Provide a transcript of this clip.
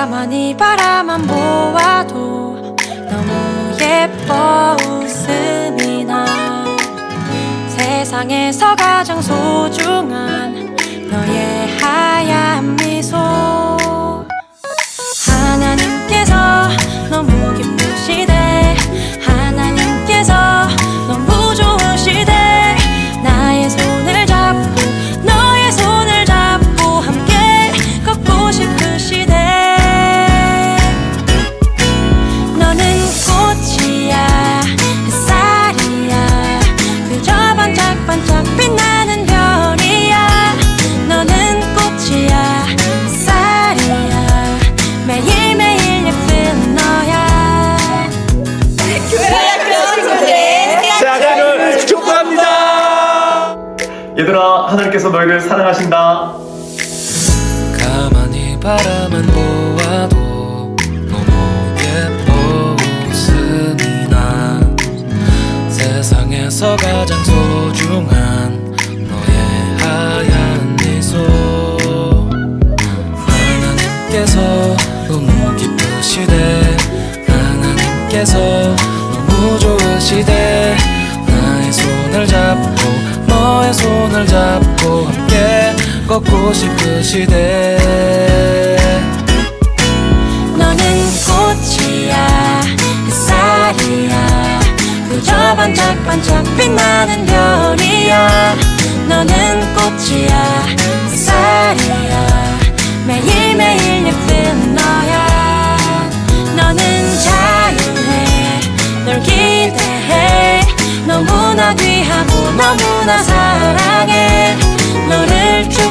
가만히 바라만 보아도 너무 예뻐 웃음이 나. 세상에서 가장 소중한 얘들아, 하나님께서 너희를 사랑하신다. 가만히 바라만 보아도 너무 예뻐 웃음이 나 세상에서 가장 소중한 손을 잡고 함께 걷고 싶은 시대 너는 꽃이야 그 햇살이야. 그저 반짝반짝 빛나는 별이야. 너는 꽃이야 그 햇살이야. 매일매일 예쁜 너야. 너는 자유해 널 기대해. 너무나 귀하고 너무나 사랑 사랑해. 너를 주